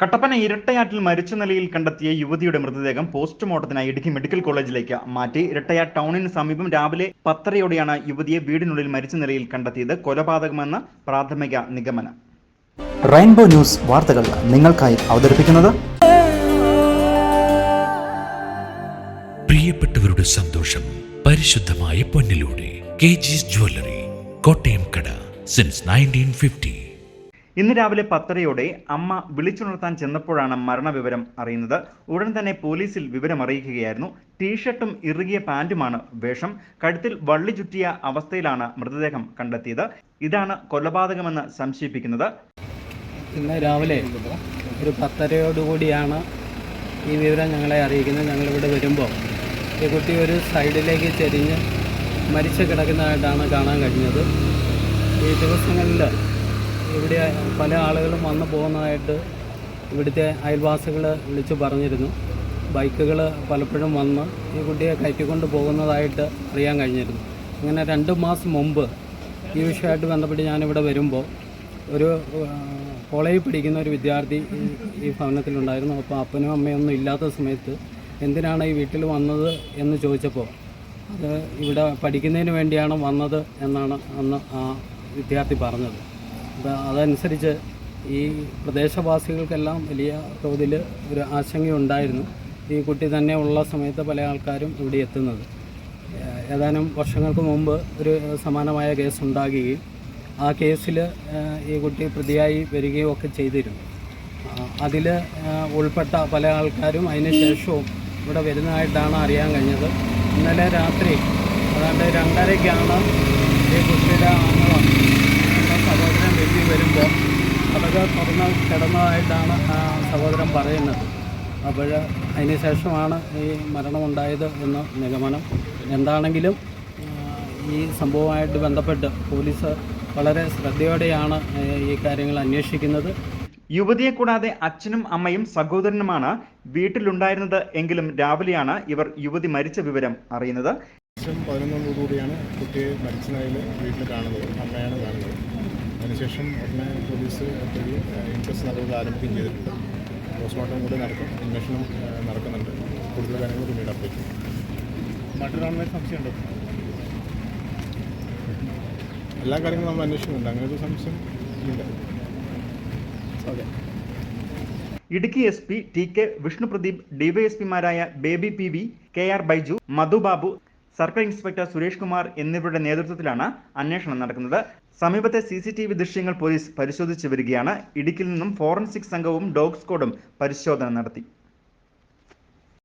കട്ടപ്പന ഇരട്ടയാറ്റിൽ മരിച്ച നിലയിൽ കണ്ടെത്തിയ യുവതിയുടെ മൃതദേഹം പോസ്റ്റ്മോർട്ടത്തിനായി ഇടുക്കി മെഡിക്കൽ കോളേജിലേക്ക് മാറ്റി. ഇരട്ടയാ ടൗണിന് സമീപം രാവിലെ പത്തരയോടെയാണ് യുവതിയെ വീടിനുള്ളിൽ മരിച്ച നിലയിൽ കണ്ടെത്തിയത് കൊലപാതകമെന്ന് പ്രാഥമിക നിഗമനം. റെയിൻബോ ന്യൂസ് വാർത്തകൾ നിങ്ങൾക്കായി അവതരിപ്പിക്കുന്നത് പ്രിയപ്പെട്ടവരുടെ സന്തോഷം പരിശുദ്ധമായ പൊന്നിലൂടെ. കെ ജിസ് ജ്വല്ലറി കോട്ടയം കട സിൻസ് നയന്റീൻ ഫിഫ്റ്റി ഇന്ന് രാവിലെ പത്തരയോടെ അമ്മ വിളിച്ചുണർത്താൻ ചെന്നപ്പോഴാണ് മരണവിവരം അറിയുന്നത്. ഉടൻ തന്നെ പോലീസിൽ വിവരം അറിയിക്കുകയായിരുന്നു. ടീഷർട്ടും ഇറുകിയ പാന്റുമാണ് വേഷം. കഴുത്തിൽ വള്ളി ചുറ്റിയ അവസ്ഥയിലാണ് മൃതദേഹം കണ്ടെത്തിയത്. ഇതാണ് കൊലപാതകമെന്ന് സംശയിപ്പിക്കുന്നത്. ഇന്ന് രാവിലെ ഒരു പത്തരയോടുകൂടിയാണ് ഈ വിവരം ഞങ്ങളെ അറിയിക്കുന്നത്. ഞങ്ങളിവിടെ വരുമ്പോൾ ഈ കുട്ടി ഒരു സൈഡിലേക്ക് ചെരിഞ്ഞ് മരിച്ചു കിടക്കുന്നതായിട്ടാണ് കാണാൻ കഴിഞ്ഞത്. ഈ ദിവസങ്ങളിൽ ഇവിടെ പല ആളുകളും വന്നു പോകുന്നതായിട്ട് ഇവിടുത്തെ അയൽവാസികൾ വിളിച്ചു പറഞ്ഞിരുന്നു. ബൈക്കുകൾ പലപ്പോഴും വന്ന് ഈ കുട്ടിയെ കയറ്റിക്കൊണ്ട് പോകുന്നതായിട്ട് അറിയാൻ കഴിഞ്ഞിരുന്നു. അങ്ങനെ രണ്ട് മാസം മുമ്പ് ഈ വിഷയമായിട്ട് ബന്ധപ്പെട്ട് ഞാനിവിടെ വരുമ്പോൾ ഒരു കോളേജിൽ പഠിക്കുന്ന ഒരു വിദ്യാർത്ഥി ഈ- ഭവനത്തിലുണ്ടായിരുന്നു. അപ്പോൾ അപ്പനും അമ്മയൊന്നും ഇല്ലാത്ത സമയത്ത് എന്തിനാണ് ഈ വീട്ടിൽ വന്നത് എന്ന് ചോദിച്ചപ്പോൾ അത് ഇവിടെ പഠിക്കുന്നതിന് വേണ്ടിയാണ് വന്നത് എന്നാണ് അന്ന് ആ വിദ്യാർത്ഥി പറഞ്ഞത്. അതനുസരിച്ച് ഈ പ്രദേശവാസികൾക്കെല്ലാം വലിയ തോതിൽ ഒരു ആശങ്കയുണ്ടായിരുന്നു. ഈ കുട്ടി തന്നെ ഉള്ള സമയത്ത് പല ആൾക്കാരും ഇവിടെ എത്തുന്നത്. ഏതാനും വർഷങ്ങൾക്ക് മുമ്പ് ഒരു സമാനമായ കേസ് ഉണ്ടാകുകയും ആ കേസിൽ ഈ കുട്ടി പ്രതിയായി വരികയും ഒക്കെ ചെയ്തിരുന്നു. അതിൽ ഉൾപ്പെട്ട പല ആൾക്കാരും അതിന് ശേഷവും ഇവിടെ വരുന്നതായിട്ടാണ് അറിയാൻ കഴിഞ്ഞത്. ഇന്നലെ രാത്രി ഏതാണ്ട് രണ്ടരയ്ക്കാണ് ഈ കുട്ടിയുടെ ആങ്ങള എന്ന സഹോദരൻ വീട്ടിൽ വരുമ്പോൾ അതൊക്കെ കിടന്നതായിട്ടാണ് ആ സഹോദരൻ പറയുന്നത്. അപ്പോൾ അതിന് ശേഷമാണ് ഈ മരണമുണ്ടായത് എന്ന് നിഗമനം. എന്താണെങ്കിലും ഈ സംഭവമായിട്ട് ബന്ധപ്പെട്ട് പോലീസ് വളരെ ശ്രദ്ധയോടെയാണ് ഈ കാര്യങ്ങൾ അന്വേഷിക്കുന്നത്. യുവതിയെ കൂടാതെ അച്ഛനും അമ്മയും സഹോദരനുമാണ് വീട്ടിലുണ്ടായിരുന്നത് എങ്കിലും രാവിലെയാണ് ഇവർ യുവതി മരിച്ച വിവരം അറിയുന്നത്. പതിനൊന്നോടുകൂടിയാണ് കുട്ടിയെ മരിച്ച നിലയിൽ വീട്ടിൽ കാണുന്നത് അമ്മയാണ് കാണുന്നത്. അതിനുശേഷം ഉടനെ പോലീസ് ഇൻട്രസ്റ്റ് നടപടികൾ നടപടി ആരംഭിക്കുകയും ചെയ്തിട്ടുണ്ട്. പോസ്റ്റ്മോർട്ടം കൂടെ നടക്കും അന്വേഷണം നടക്കുന്നുണ്ട്. കൂടുതൽ കാര്യങ്ങൾ പിന്നീട് അപ്ഡേറ്റ് ചെയ്യും. മറ്റൊരാളുമായി സംശയമുണ്ടോ? എല്ലാ കാര്യങ്ങളും നമ്മൾ അന്വേഷിക്കുന്നുണ്ട്. അങ്ങനെ ഒരു സംശയം ഇല്ല. Okay Idukki S P T K Vishnupradeep ഡിവൈഎസ്പിമാരായ Baby P V K R Baiju Madhu Babu circle inspector Suresh Kumar എന്നിവരുടെ നേതൃത്വത്തിലാണ് അന്വേഷണം നടക്കുന്നത്. സമീപത്തെ സി സി ടി വി ദൃശ്യങ്ങൾ പോലീസ് പരിശോധിച്ചു വരികയാണ്. ഇടുക്കിയിൽ നിന്നും ഫോറൻസിക് സംഘവും ഡോഗ് സ്ക്വാഡും പരിശോധന നടത്തി.